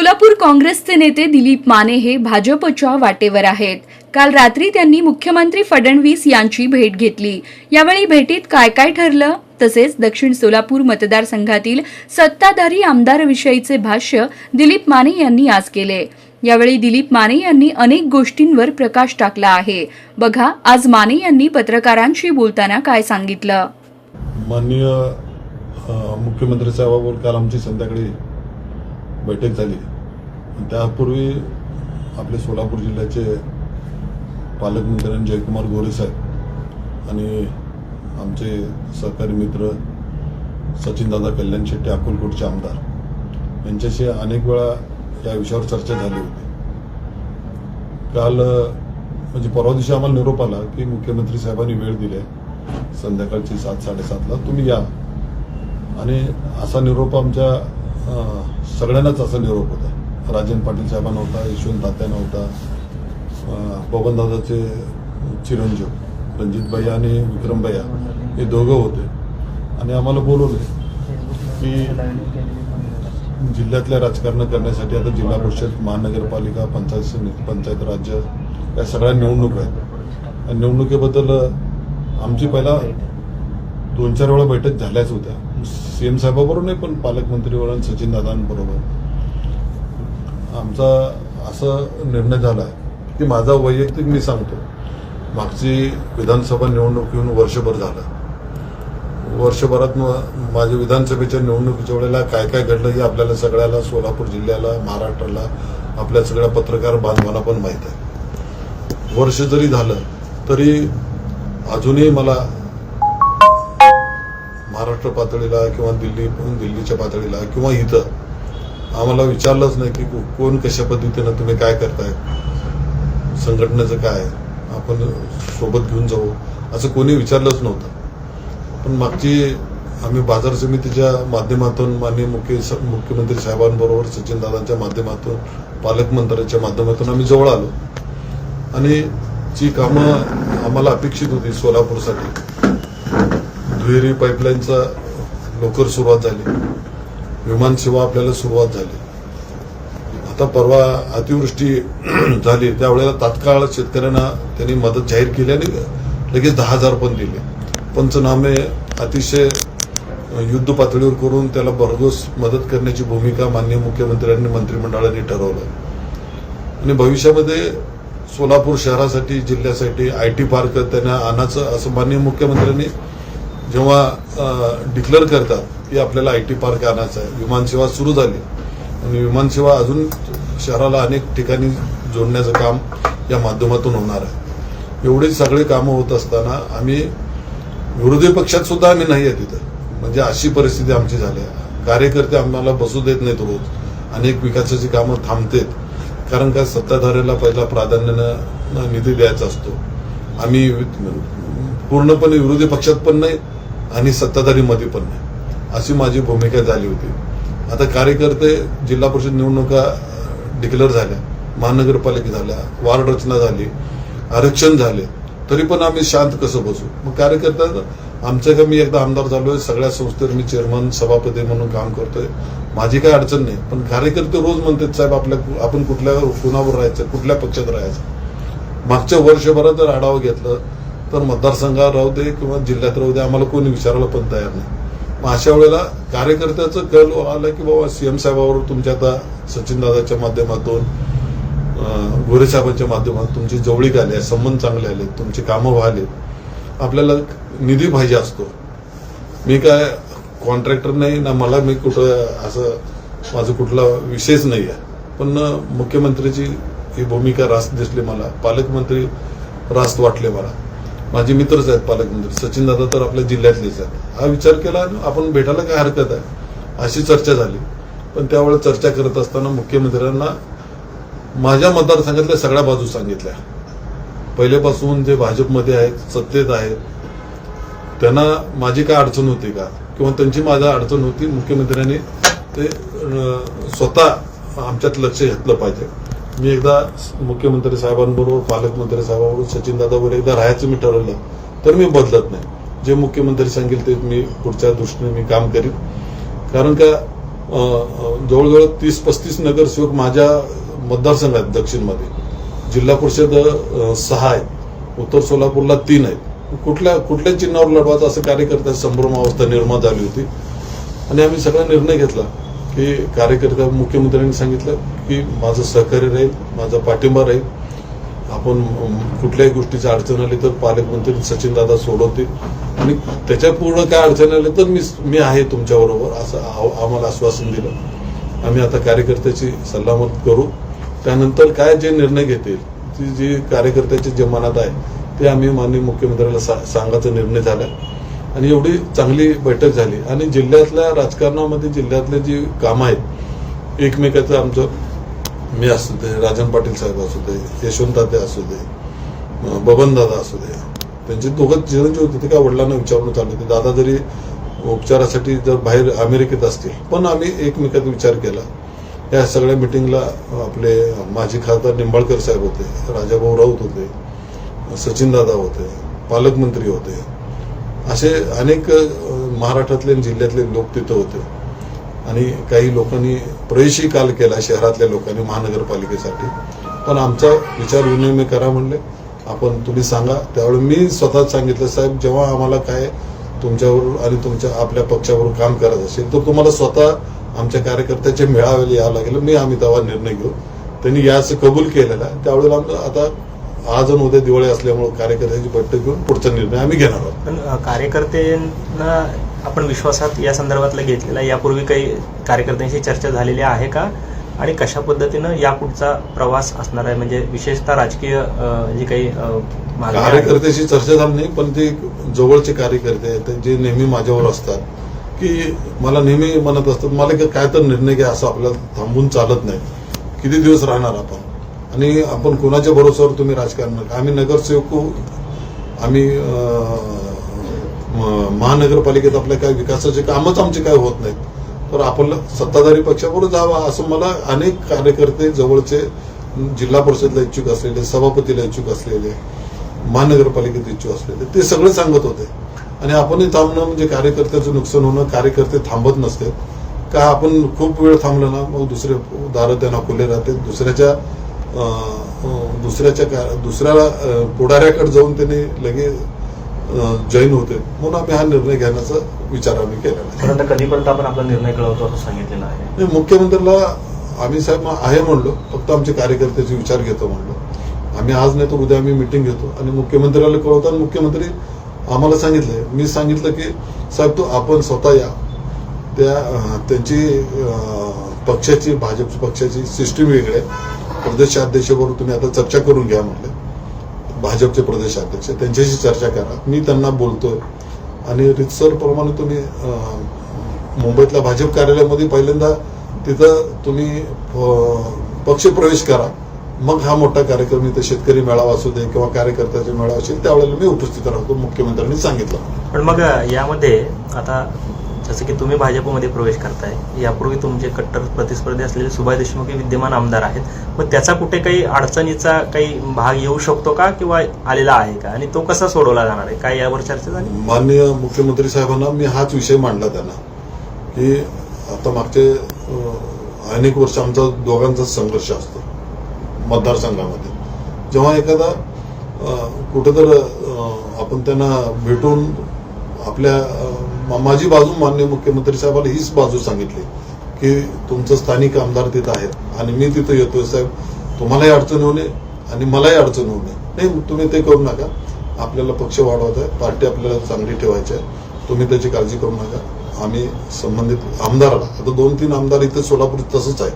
सोलापूर काँग्रेसचे नेते दिलीप माने हे भाजपच्या वाटेवर आहेत. काल रात्री त्यांनी मुख्यमंत्री फडणवीस यांची भेट घेतली. यावेळी भेटीत काय काय ठरलं? तसेच दक्षिण सोलापूर मतदारसंघातील सत्ताधारी आमदारविषयीचे भाष्य दिलीप माने यांनी आज केले. यावेळी दिलीप माने यांनी अनेक गोष्टींवर प्रकाश टाकला आहे. बघा आज माने यांनी पत्रकारांशी बोलताना काय सांगितलं? माननीय मुख्यमंत्री साहेबाबरोबर काल आमची संध्याकाळी बैठक झाली. त्यापूर्वी आपले सोलापूर जिल्ह्याचे पालकमंत्री जयकुमार गोरे साहेब आणि आमचे सहकारी मित्र सचिनदादा कल्याण शेट्टी अकोलकोटचे आमदार यांच्याशी अनेक वेळा या विषयावर चर्चा झाली होती. काल म्हणजे परवा दिवशी आम्हाला निरोप आला की मुख्यमंत्री साहेबांनी वेळ दिली संध्याकाळची सात साडेसातला तुम्ही या. आणि असा निरोप आमच्या सगळ्यांनाच असा निरोप होता राजन पाटील साहेबांना होता यशवंत तात्यांना होता पवनदादाचे बबनदादाचे चिरंजीव रणजित भैया आणि विक्रम भैया हे दोघं होते. आणि आम्हाला बोलवले की जिल्ह्यातल्या राजकारण करण्यासाठी आता जिल्हा परिषद महानगरपालिका पंचायत समिती पंचायत राज्य या सगळ्या निवडणूक आहेत. निवडणुकीबद्दल आमची पहिला दोन चार वेळा बैठक झाल्याच होत्या. सीएम साहेबाबरोबर नाही पण पालकमंत्रीवर आणि सचिन दादांबरोबर आमचा असं निर्णय झाला की माझा वैयक्तिक मी सांगतो मागची विधानसभा निवडणूक येऊन वर्षभर झालं. वर्षभरात म- माझ्या विधानसभेच्या निवडणुकीच्या वेळेला काय काय घडलं हे आपल्याला सगळ्याला सोलापूर जिल्ह्याला महाराष्ट्राला आपल्या सगळ्या पत्रकार बांधवांना पण माहीत आहे. वर्ष जरी झालं तरी अजूनही मला महाराष्ट्र पातळीला किंवा दिल्ली दिल्लीच्या पातळीला किंवा इथं आम्हाला विचारलंच नाही की को- कोण कशा पद्धतीनं तुम्ही काय करताय? संघटनेचं काय? आपण सोबत घेऊन जाऊ. असं कोणी विचारलंच नव्हतं. पण मागची आम्ही बाजार समितीच्या माध्यमातून माननीय मुख्य मुख्यमंत्री साहेबांबरोबर सचिनदादांच्या माध्यमातून पालकमंत्र्यांच्या माध्यमातून आम्ही जवळ आलो. आणि जी कामं आम्हाला अपेक्षित होती सोलापूरसाठी. दुहेरी पाईपलाईनचा लवकर सुरुवात झाली. विमान सेवा आपल्याला सुरुवात झाली. आता परवा अतिवृष्टी झाली. त्यावेळेला तात्काळ शेतकऱ्यांना त्यांनी मदत जाहीर केली आणि लगेच दहा हजार पण दिले. पंचनामे अतिशय युद्ध पातळीवर करून त्याला भरघोस मदत करण्याची भूमिका माननीय मुख्यमंत्र्यांनी मंत्रिमंडळाने ठरवलं. आणि भविष्यामध्ये सोलापूर शहरासाठी जिल्ह्यासाठी आय टी पार्क त्यांना आणायचं असं माननीय मुख्यमंत्र्यांनी जेव्हा डिक्लेअर करतात की आपल्याला आय टी पार्क आणायचं आहे विमानसेवा सुरू झाली. आणि विमानसेवा अजून शहराला अनेक ठिकाणी जोडण्याचं काम या माध्यमातून होणार आहे. एवढी सगळी कामं होत असताना आम्ही विरोधी पक्षात सुद्धा आम्ही नाही आहे तिथं. म्हणजे अशी परिस्थिती आमची झाली आहे. कार्यकर्ते आम्हाला बसू देत नाहीत रोज. अनेक विकासाची कामं थांबतेत. कारण का सत्ताधाऱ्याला पहिला प्राधान्यानं निधी द्यायचा असतो. आम्ही पूर्णपणे विरोधी पक्षात पण नाही आणि सत्ताधारीमध्ये पण नाही. अशी माझी भूमिका झाली होती. आता कार्यकर्ते जिल्हा परिषद निवडणुका डिक्लेअर झाल्या. महानगरपालिका झाल्या. वार्ड रचना झाली. आरक्षण झाले. तरी पण आम्ही शांत कसं बसू? मग कार्यकर्त्या आमचं का मी एकदा आमदार झालोय सगळ्या संस्थेवर मी चेअरमन सभापती म्हणून काम करतोय. माझी काय अडचण नाही. पण कार्यकर्ते रोज म्हणतात साहेब आपल्या आपण कुठल्या कुणावर राहायचं? कुठल्या पक्षात राहायचं? मागच्या वर्षभरात जर आढावा घेतलं. तर मतदारसंघात राहू दे किंवा जिल्ह्यात राहू दे आम्हाला कोणी विचारायला पण तयार नाही. मग अशा वेळेला कार्यकर्त्याचं कल आलं की बाबा सीएम साहेबावर तुमच्या आता सचिनदादाच्या माध्यमातून अं, गोरे साहेबांच्या माध्यमातून तुमची जवळीक आली आहे संबंध चांगले आले तुमची कामं व्हाले आपल्याला निधी पाहिजे असतो. मी काय कॉन्ट्रॅक्टर नाही ना मला मी कुठं असं माझं कुठला विषयच नाही आहे. पण मुख्यमंत्रीची ही भूमिका रास्त दिसली मला. पालकमंत्री रास्त वाटले मला. माझे मित्रच आहेत पालकमंत्री. सचिन दादा तर आपल्या जिल्ह्यातलेच आहेत. हा विचार केला आपण भेटायला काय हरकत आहे? अशी चर्चा झाली. पण त्यावेळेस चर्चा करत असताना मुख्यमंत्र्यांना माझ्या मतदारसंघातल्या सगळ्या बाजू सांगितल्या. पहिल्यापासून जे भाजपमध्ये आहेत सत्तेत आहेत त्यांना माझी काय अडचण होती का? किंवा त्यांची माझा अडचण होती मुख्यमंत्र्यांनी ते स्वतः आमच्यात लक्ष घेतलं पाहिजे. मी एकदा मुख्यमंत्री साहेबांबरोबर पालकमंत्री साहेबांबरोबर सचिनदादाबरोबर एकदा राहायचं मी ठरवलं. तर मी बदलत नाही. जे मुख्यमंत्री सांगेल ते मी पुढच्या दृष्टीने मी काम करीन. कारण का जवळजवळ तीस पस्तीस नगरसेवक माझ्या मतदारसंघात दक्षिणमध्ये. जिल्हा परिषद सहा आहेत. उत्तर सोलापूरला तीन आहेत. कुठल्या कुठल्या चिन्हावर लढवायचं असं कार्यकर्त्या संभ्रम अवस्था निर्माण झाली होती? आणि आम्ही सगळा निर्णय घेतला. की कार्यकर्ता मुख्यमंत्र्यांनी सांगितलं की माझं सहकार्य राहील माझा पाठिंबा राहील. आपण कुठल्याही गोष्टीची अडचण आली तर पालकमंत्री सचिन दादा सोडवतील. आणि त्याच्या पूर्ण काय अडचण आली तर मी मी आहे तुमच्याबरोबर असं आम्हाला आश्वासन दिलं. आम्ही आता कार्यकर्त्याची सल्लामत करू. त्यानंतर काय जे निर्णय घेतील ती जी कार्यकर्त्याची जे मनात आहे ते आम्ही माननीय मुख्यमंत्र्याला सा- सांगायचा निर्णय झाला. आणि एवढी चांगली बैठक झाली. आणि जिल्ह्यातल्या राजकारणामध्ये जिल्ह्यातले जी कामं आहेत एकमेकाचं आमचं मी असू दे राजन पाटील साहेब असू दे यशवंत असू दे बबनदादा असू दे त्यांचे दोघं चिरंजीव होते ते काय वडिलांना विचारून चालू होते. दादा जरी उपचारासाठी जर बाहेर अमेरिकेत असतील पण आम्ही एकमेकात विचार केला. या सगळ्या मिटिंगला आपले माजी खासदार निंबाळकर साहेब होते राजाभाऊ राऊत होते सचिन दादा होते पालकमंत्री होते असे अनेक महाराष्ट्रातले जिल्ह्यातले लोक तिथं होते. आणि काही लोकांनी प्रवेशही काल केला शहरातल्या लोकांनी महानगरपालिकेसाठी. पण आमचा विचार विनिमय करा म्हणले. आपण तुम्ही सांगा. त्यावेळी मी स्वतःच सांगितलं साहेब जेव्हा आम्हाला काय तुमच्यावर आणि तुमच्या आपल्या पक्षावर काम करायचं असेल तर तुम्हाला स्वतः आमच्या कार्यकर्त्याचे मेळाव्याला यावं लागेल. मी आम्ही तेव्हा निर्णय घेऊ. त्यांनी याचं कबूल केलेला. आहे त्यावेळेला आमचं आता आज आणि उद्या दिवाळी असल्यामुळे कार्यकर्त्यांची बैठक घेऊन पुढचा निर्णय आम्ही घेणार आहोत. पण अ, कार्यकर्त्यांना आपण विश्वासात या संदर्भातलं घेतलेलं. यापूर्वी काही कार्यकर्त्यांशी चर्चा झालेली आहे का? आणि कशा पद्धतीनं यापुढचा प्रवास असणार आहे? म्हणजे विशेषतः राजकीय अ, जे काही अ, मागण्या आहेत. कार्यकर्त्याशी चर्चा झाली नाही पण ते जवळचे कार्यकर्ते आहेत जे नेहमी माझ्यावर असतात की मला नेहमी म्हणत असतात मला काय तर निर्णय घ्या असं आपल्याला थांबून चालत नाही. किती दिवस राहणार आपण? आणि आपण कोणाच्या भरोसावर तुम्ही राजकारण आम्ही नगरसेवक हो. आम्ही म- महानगरपालिकेत आपल्या काय विकासाचे कामच आमचे काय होत नाहीत. तर आपण सत्ताधारी पक्षाबरोबर जावा असं मला अनेक कार्यकर्ते जवळचे जिल्हा परिषदला इच्छुक असलेले सभापतीला इच्छुक असलेले महानगरपालिकेत इच्छुक असलेले ते सगळे सांगत होते. आणि आपणही थांबणं म्हणजे कार्यकर्त्याचं नुकसान होणं कार्यकर्ते थांबत नसते का आपण खूप वेळ थांबलं ना मग दुसरे दारं त्यांना खुले राहते दुसऱ्याच्या दुसऱ्याच्या का- दुसऱ्या अं, पुढाऱ्याकडे जाऊन त्यांनी लगेच जैन होते. म्हणून आम्ही हा निर्णय घेण्याचा विचार आम्ही आहे. परंतु कधीपर्यंत आपण आपला निर्णय कळवतो असं सांगितलेलं आहे? नाही, मुख्यमंत्र्याला आम्ही साहेब आहे म्हणलो. फक्त आमचे कार्यकर्त्याचे विचार घेतो म्हणलो. आम्ही आज नाही तर उद्या आम्ही मिटिंग घेतो. आणि मुख्यमंत्र्याला कळवताना मुख्यमंत्री आम्हाला सांगितलंय मी सांगितलं की साहेब तो आपण स्वतः या. त्या त्यांची पक्षाची भाजप पक्षाची सिस्टीम वेगळी आहे. प्रदेशाध्यक्षबरोबर तुम्ही आता चर्चा करून घ्या म्हटलं. भाजपचे प्रदेशाध्यक्ष त्यांच्याशी चर्चा करा. मी त्यांना बोलतोय. आणि रितसर प्रमाणे तुम्ही मुंबईतल्या भाजप कार्यालयामध्ये पहिल्यांदा तिथं तुम्ही पक्ष प्रवेश करा. मग हा मोठा कार्यक्रम इथं शेतकरी मेळावा असू दे किंवा कार्यकर्त्याचे मेळावा असेल त्यावेळेला मी उपस्थित राहतो मुख्यमंत्र्यांनी सांगितलं. पण मग यामध्ये आता जसं की तुम्ही भाजपमध्ये प्रवेश करताय यापूर्वी तुमचे कट्टर प्रतिस्पर्धी असलेले सुभाष देशमुख हे विद्यमान आमदार आहेत. मग त्याचा कुठे काही अडचणीचा काही भाग येऊ शकतो का किंवा आलेला आहे का? आणि तो कसा सोडवला जाणार आहे? काय यावर चर्चा झाली? माननीय मुख्यमंत्री साहेबांना मी हाच विषय मांडला त्यांना की आता मागचे अनेक वर्ष आमचा दोघांचा संघर्ष असतो मतदारसंघामध्ये. जेव्हा एखादा कुठं तर आपण त्यांना भेटून आपल्या माझी बाजू माननीय मुख्यमंत्री साहेबांना हीच बाजू सांगितली की तुमचं स्थानिक आमदार तिथं आहेत आणि मी तिथं येतोय साहेब. तुम्हालाही अडचण होऊ नये आणि मलाही अडचण होऊ नये. नाही तुम्ही ते करू नका. आपल्याला पक्ष वाढवायचा आहे. पार्टी आपल्याला चांगली ठेवायची आहे. तुम्ही त्याची काळजी करू नका. आम्ही संबंधित आमदाराला आता दोन तीन आमदार इथं सोलापूर तसंच आहे.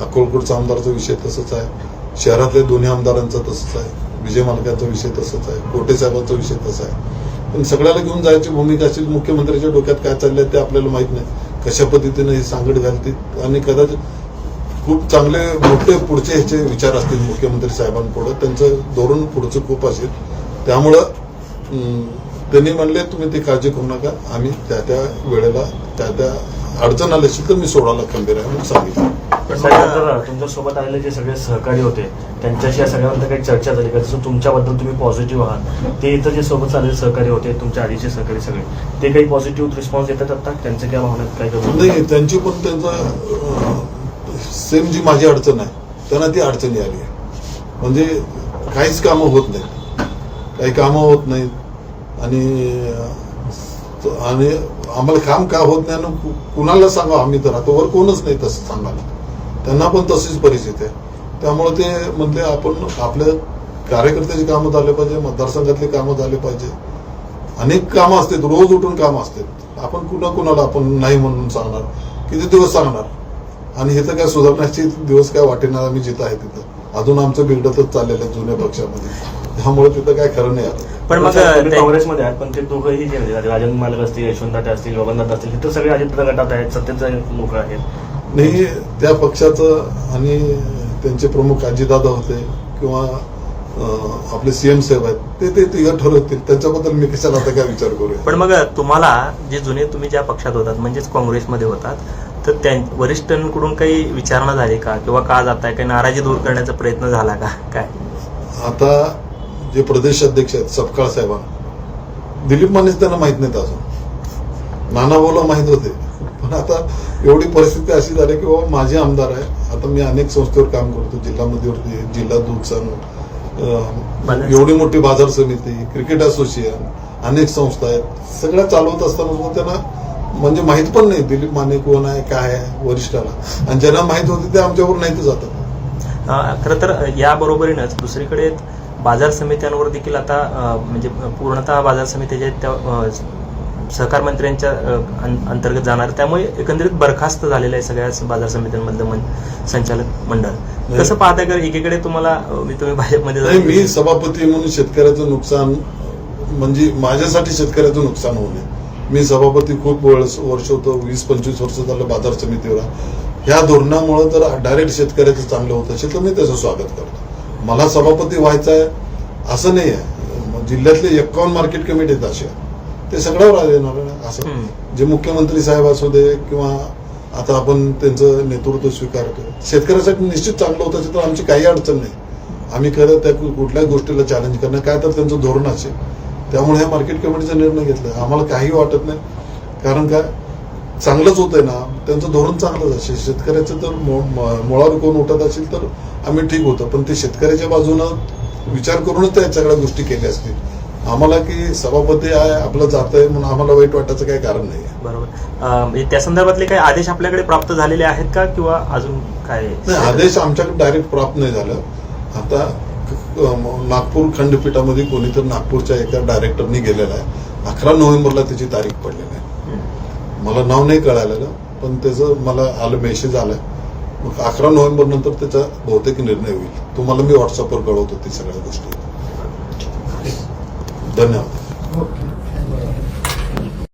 अक्कलकोटचा आमदारचा विषय तसंच आहे. शहरातल्या दोन्ही आमदारांचा तसंच आहे. विजय मालकांचा विषय तसंच आहे. कोटे साहेबांचा विषय तसा आहे. पण सगळ्याला घेऊन जायची भूमिका असेल मुख्यमंत्र्यांच्या डोक्यात काय चाललंय ते आपल्याला माहीत नाही. कशा पद्धतीने हे सांगड घालतील? आणि कदाचित खूप चांगले मोठे पुढचे ह्याचे विचार असतील मुख्यमंत्री साहेबांपुढं. त्यांचं धोरण पुढचं खूप असेल. त्यामुळं त्यांनी म्हणले तुम्ही ती काळजी करू नका. आम्ही त्या त्या वेळेला त्या त्या अडचण आली असेल तर मी सोडायला खंबीर आहे म्हणून सांगितलं. तुमच्यासोबत आलेले जे सगळे सहकारी होते त्यांच्याशी या सगळ्यांमध्ये काही चर्चा झाली का? जसं तुमच्याबद्दल तुम्ही पॉझिटिव्ह आहात. ते इथं जे सोबत आलेले सहकारी होते तुमच्या आधीचे सहकारी सगळे ते काही पॉझिटिव्ह रिस्पॉन्स देतात आता? त्यांचे काय भावना काय नाही त्यांची पण त्यांचं सेम जी माझी अडचण आहे त्यांना ती अडचणी आली आहे. म्हणजे काहीच कामं होत नाहीत. काही कामं होत नाहीत. आणि आणि आम्हाला काम का होत नाही? कु- कुणाला सांगा आम्ही तर आता वर कोणच नाही तसं सांगायला. त्यांना पण तशीच परिस्थिती आहे. त्यामुळे ते म्हणले आपण आपल्या कार्यकर्त्याची कामं झाले पाहिजे मतदारसंघातली कामं झाले पाहिजे. अनेक कामं असतात रोज उठून कामं असतात. आपण कुणा कुणाला आपण नाही म्हणून सांगणार. किती दिवस सांगणार? आणि हे तर काय सुधारण्याचे दिवस काय वाटेणार आम्ही जिथं आहे तिथं. अजून आमचं बिल्डतच चाललेलं आहे जुन्या पक्षामध्ये. त्यामुळे तिथं काय खरं नाही आता. पण मग काँग्रेसमध्ये आहात पण ते दोघंही जे राजन मालक असतील यशवंत असतील बबनदादा असतील हे तर सगळे अजित गटात आहेत सत्तेचे लोक आहेत. नाही त्या पक्षाचं आणि त्यांचे प्रमुख अजितदादा होते किंवा आपले सीएम साहेब आहेत ते ते तिघं ठरवतील. त्यांच्याबद्दल मी कशाला आता काय विचार करूया? पण मग तुम्हाला जे जुने तुम्ही ज्या पक्षात होतात म्हणजेच काँग्रेसमध्ये होतात तर त्या वरिष्ठांकडून काही विचारणा झाली का? किंवा का जाताय? काही नाराजी दूर करण्याचा प्रयत्न झाला का? काय? आता जे प्रदेश अध्यक्ष आहेत सपकाळ साहेबांना दिलीप मानेच त्यांना माहीत नाहीत अजून. नाना भाऊला माहीत होते. पण आता एवढी परिस्थिती अशी झाली की बाबा माझे आमदार आहे. आता मी अनेक संस्थेवर काम करतो. जिल्हा मध्यवर्ती जिल्हा दूध संघ अं, बाजार- एवढी मोठी बाजार समिती क्रिकेट असोसिएशन अनेक संस्था आहेत. सगळ्या चालवत असताना सुद्धा त्यांना म्हणजे माहीत पण नाही. दिलीप माने कोण आहे काय आहे वरिष्ठाला. आणि ज्यांना माहीत होते ते आमच्यावर नाहीत जातात. खरं तर या बरोबरीनंच दुसरीकडे बाजार समित्यांवर देखील आता म्हणजे पूर्णतः बाजार समित्या ज्या आहेत त्या सहकार मंत्र्यांच्या अंतर्गत जाणार. त्यामुळे एकंदरीत बरखास्त झालेलं आहे सगळ्या बाजार समित्यांमधलं मन संचालक मंडळ. कसं पाहताय का? एकीकडे तुम्हाला मी तुम्ही भाजपमध्ये मी सभापती म्हणून शेतकऱ्याचं नुकसान म्हणजे माझ्यासाठी शेतकऱ्याचं नुकसान होऊ नये. मी सभापती खूप वर्ष वर्ष होतो वीस पंचवीस वर्ष झालं बाजार समितीवर. ह्या धोरणामुळे जर डायरेक्ट शेतकऱ्याचं चांगलं होत असेल तर मी त्याचं स्वागत करतो. मला सभापती व्हायचं आहे असं नाही आहे. जिल्ह्यातले एक्कावन्न मार्केट कमिटी आहेत. ते सगळ्यावर येणार आहे. असं. जे मुख्यमंत्री साहेब असू दे किंवा आता आपण त्यांचं नेतृत्व स्वीकारतो शेतकऱ्यासाठी निश्चित चांगलं होत तर आमची काही अडचण नाही. आम्ही खरं त्या कु- कुठल्याच गोष्टीला चॅलेंज करणं काय तर त्यांचं धोरण असेल. त्यामुळे ह्या मार्केट कमिटीचा निर्णय घेतला. आम्हाला काही वाटत नाही. कारण काय चांगलंच होतंय ना. त्यांचं धोरण चांगलंच असेल. शेतकऱ्याचं तर मुळावर कोण उठत असेल तर आम्ही ठीक होतं. पण ते शेतकऱ्याच्या बाजूनं विचार करूनच त्या सगळ्या गोष्टी केल्या असतील. आम्हाला की सभापती आहे आपलं जात आहे म्हणून आम्हाला वाईट वाटायचं काही कारण नाही. बरोबर. म्हणजे त्या संदर्भातले काही आदेश आपल्याकडे प्राप्त झालेले आहेत का किंवा अजून काय? नाही आदेश आमच्याकडे डायरेक्ट प्राप्त नाही झालं. आता नागपूर खंडपीठामध्ये कोणीतरी नागपूरच्या एका डायरेक्टरनी गेलेला आहे. अकरा नोव्हेंबरला त्याची तारीख पडलेली आहे. मला नाव नाही कळालेलं पण त्याचं मला आलं मेसेज आलाय मग अकरा नोव्हेंबर नंतर त्याचा बहुतेक निर्णय होईल. तुम्हाला मी व्हॉट्सअपवर कळवतो ती सगळ्या गोष्टी. Tottenham.